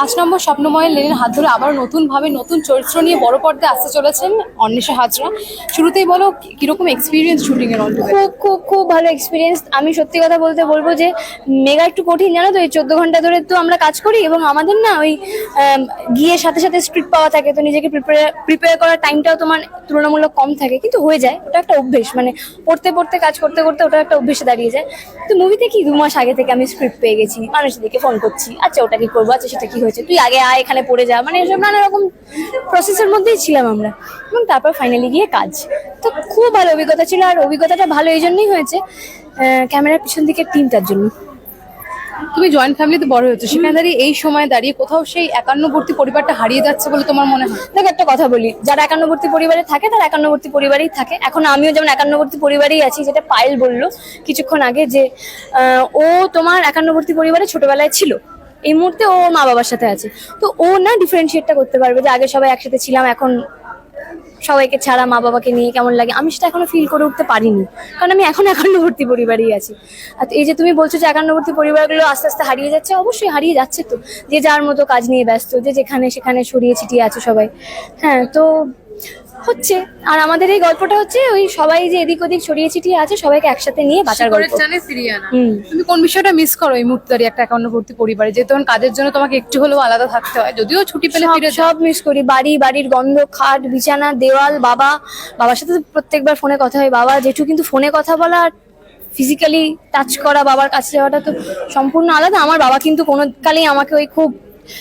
পাঁচ নম্বর স্বপ্নময় লেনের হাত ধরে আবার নতুন ভাবে নতুন চরিত্র নিয়ে বড় পর্দায় আসতে চলেছেন অন্বেষা হাজরা। শুরুতেই বলো, কীরকম এক্সপিরিয়েন্স শুটিং এর অল খুব খুব খুব ভালো এক্সপিরিয়েন্স আমি সত্যি কথা বলতে বলব যে মেগা একটু কঠিন, জানো তো? এই চোদ্দ ঘণ্টা ধরে তো আমরা কাজ করি এবং আমাদের না ওই গিয়ে সাথে সাথে স্ক্রিপ্ট পাওয়া থাকে। তো নিজেকে প্রিপেয়ার প্রিপেয়ার করার টাইমটাও তোমার তুলনামূলক কম থাকে। কিন্তু হয়ে যায়। ওটা একটা অভ্যেস। মানে পড়তে পড়তে, কাজ করতে করতে ওটা একটা অভ্যেসে দাঁড়িয়ে যায়। তো মুভিতে কি? দু মাস আগে থেকে আমি স্ক্রিপ্ট পেয়ে গেছি। মানুষের দিকে ফোন করছি। আচ্ছা ওটা কি করব? আচ্ছা সেটা কি হয়েছে। তুই আগে আয় এখানে পড়ে যা। মানে এসব নানা রকম প্রসেসের মধ্যেই ছিলাম আমরা। এবং তারপর ফাইনালি গিয়ে কাজ। তো খুব ভালো অভিজ্ঞতা ছিল আর অভিজ্ঞতাটা ভালো এই জন্যই হয়েছে ক্যামেরার পিছন দিকের টিমটার জন্য। তুমি জয়েন্ট ফ্যামিলিতে বড় হয়েছো। সেখানে দাঁড়িয়ে এই সময় দাঁড়িয়ে কোথাও সেই একান্নবর্তী পরিবারটা হারিয়ে যাচ্ছে বলে তোমার মনে হয়? দেখো একটা কথা বলি। যারা একান্নবর্তী পরিবারে থাকে তারা একান্নবর্তী পরিবারেই থাকে। এখন আমিও যেমন একান্নবর্তী পরিবারেই আছি যেটা পায়েল বলল কিছুক্ষণ আগে যে ও তোমার একান্নবর্তী পরিবারে ছোটবেলায় ছিল। এই মুহূর্তে ও মা বাবার সাথে আছে। তো ও না ডিফারেন্সিয়েটটা করতে পারবে যে আগে সবাই একসাথে ছিলাম, এখন সবাইকে ছাড়া মা বাবাকে নিয়ে কেমন লাগে? আমি সেটা এখনও ফিল করে উঠতে পারিনি। কারণ আমি এখন একান্নবর্তী পরিবারেই আছি। আর এই যে তুমি বলছো যে একান্নবর্তী পরিবারগুলো আস্তে আস্তে হারিয়ে যাচ্ছে, অবশ্যই হারিয়ে যাচ্ছে তো। যে যার মতো কাজ নিয়ে ব্যস্ত, যে যেখানে সেখানে ছড়িয়ে ছিটিয়ে আছে সবাই। হ্যাঁ তো হচ্ছে। আর আমাদের এই গল্পটা হচ্ছে ওই সবাই যে এদিক ওদিক ছড়িয়ে ছিটিয়ে আছে সবাইকে একসাথে নিয়ে বাঁচার গল্প। জানে হুম। তুমি কোন বিষয়টা মিস করো এই মুহূর্তে দাঁড়িয়ে একটা একান্নবর্তী পরিবারে? যে তখন কাজের জন্য তোমাকে একটু হলেও আলাদা থাকতে হয়। যদিও ছুটি পেলে ফিরে সব মিস করি। বাড়ি বাড়ির গন্ধ খাট বিছানা দেওয়াল বাবা। বাবার সাথে তো প্রত্যেকবার ফোনে কথা হয়। বাবা জেঠু কিন্তু ফোনে কথা বলা ফিজিক্যালি টাচ করা বাবার কাছে যাওয়াটা তো সম্পূর্ণ আলাদা। আমার বাবা কিন্তু কোনো কালেই আমাকে ওই খুব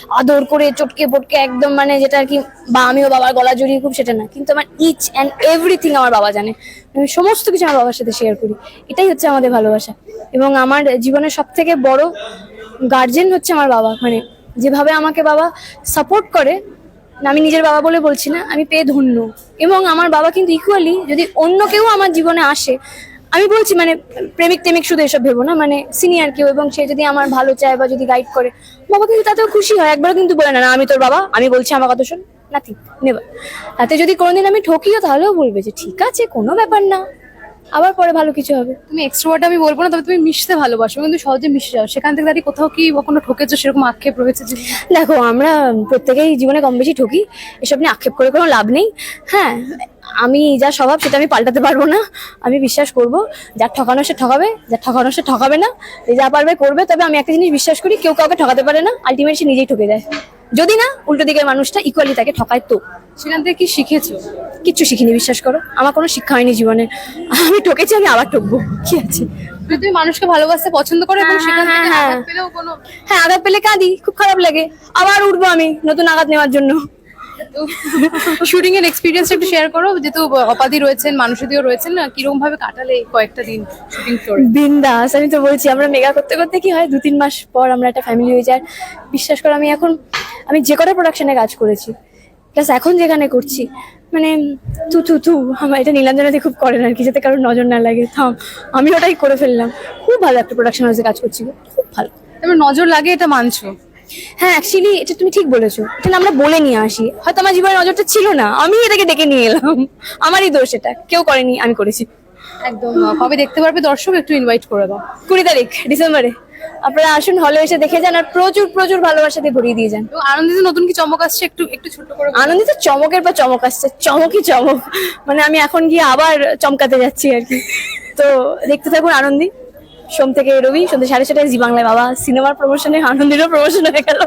আদর করে, চটকে পটকে একদম মানে যেটা আর কি বা আমিও বাবার গলা জড়িয়ে খুব সেটা না। কিন্তু আমার ইচ অ্যান্ড এভরিথিং আমার বাবা জানে। আমি সমস্ত কিছু আমার বাবার সাথে শেয়ার করি। এটাই হচ্ছে আমাদের ভালোবাসা। এবং আমার জীবনের সব থেকে বড় গার্জেন হচ্ছে আমার বাবা। মানে যেভাবে আমাকে বাবা সাপোর্ট করে, আমি নিজের বাবা বলে বলছি না, আমি পেয়ে ধন্য। এবং আমার বাবা কিন্তু ইকুয়ালি যদি অন্য কেউ আমার জীবনে আসে আমি বলছি মানে প্রেমিক টেমিক শুধু এসব ভেবো না মানে সিনিয়র কেউ এবং সে যদি আমার ভালো চায় বা যদি গাইড করে, বাবা কিন্তু তাতেও খুশি হয়। একবারও কিন্তু বলে না না, আমি তোর বাবা, আমি বলছি আমার কথা শোন নাথিং নেবার তাতে যদি কোনোদিন আমি ঠকিও, তাহলেও বলবে যে, ঠিক আছে, কোনো ব্যাপার না। আবার পরে ভালো কিছু হবে। তুমি এক্সট্রোভার্ট আমি বলব না তবে তুমি মিশতে ভালোবাসো কিন্তু সহজে মিশে যাও। সেখান থেকে দাঁড়িয়ে কোথাও কি কখনো ঠকেছো সেরকম আক্ষেপ রয়েছে যে দেখো আমরা প্রত্যেকেই জীবনে কম বেশি ঠকি এসব নিয়ে আক্ষেপ করে কোনো লাভ নেই। হ্যাঁ আমি যা স্বভাব সেটা আমি পাল্টাতে পারব না আমি বিশ্বাস করব যার ঠকানো সে ঠকাবে যার ঠকানো সে ঠকাবে না যা পারবে করবে তবে আমি একটা জিনিস বিশ্বাস করি কেউ কাউকে ঠকাতে পারে না আলটিমেট সে নিজেই ঠকে যায়। যদি না উল্টো দিকের মানুষটা ইকুয়ালি তাকে ঠকায় তো। সেখান থেকে কি শিখেছো? কিচ্ছু শিখিনি বিশ্বাস করো। আমার কোনো শিক্ষা হয়নি জীবনে। আমি ঠকেছি আমি আবার ঠকবো। কি আছে? যদি তুমি মানুষকে ভালোবাসতে পছন্দ করো এবং হ্যাঁ, সেখান হ্যাঁ, থেকে হ্যাঁ। আঘাত পেলেও কোনো হ্যাঁ আঘাত পেলে কাঁদি খুব খারাপ লাগে। আবার উঠবো আমি নতুন আঘাত নেওয়ার জন্য। শুটিং এর এক্সপিরিয়েন্স একটু শেয়ার করো যেহেতু অপাদি রয়েছেন মানুষদিও রয়েছেন না কীরকম ভাবে কাটালে কয়েকটা দিন শুটিং ফ্লোরে বিন্দাস আমি তো বলছি আমরা মেগা করতে করতে কি হয় দু তিন মাস পর আমরা একটা ফ্যামিলি হয়ে যায়। বিশ্বাস করো আমি এখন আমি যে কটা প্রোডাকশনে কাজ করেছি প্লাস এখন যেখানে করছি মানে তু তু তু আমার এটা নীলাঞ্জনাতে খুব করেন আর কি যাতে কারোর নজর না লাগে। থাম আমি ওটাই করে ফেললাম। খুব ভালো একটা প্রোডাকশন হাউসে কাজ করছি খুব ভালো। তারপর নজর লাগে এটা মানছো? হ্যাঁ অ্যাকচুয়ালি এটা তুমি ঠিক বলেছ এটা আমরা বলে নিয়ে আসি। হয়তো আমার জীবনে নজরটা ছিল না আমি এটাকে ডেকে নিয়ে এলাম। আমারই দোষ এটা কেউ করেনি আমি করেছি। একদম কবে দেখতে পারবে দর্শক একটু ইনভাইট করে দাও। কুড়ি তারিখ ডিসেম্বরে। আপনারা আসুন হলে এসে দেখে যান আর প্রচুর প্রচুর ভালোবাসা দিয়ে ভরিয়ে দিয়ে যান। তো আনন্দিত নতুন কি চমক আসছে? একটু একটু ছোট করে। আনন্দিত চমকের পর চমক আসছে চমকই চমক। মানে আমি এখন গিয়ে আবার চমকাতে যাচ্ছি আর কি। তো দেখতে থাকুন আনন্দি। সোম থেকে রবি সন্ধ্যে সাড়ে ছটায় জি বাংলায় বাবা। সিনেমার প্রমোশনে আনন্দিরও প্রমোশন হয়ে গেল।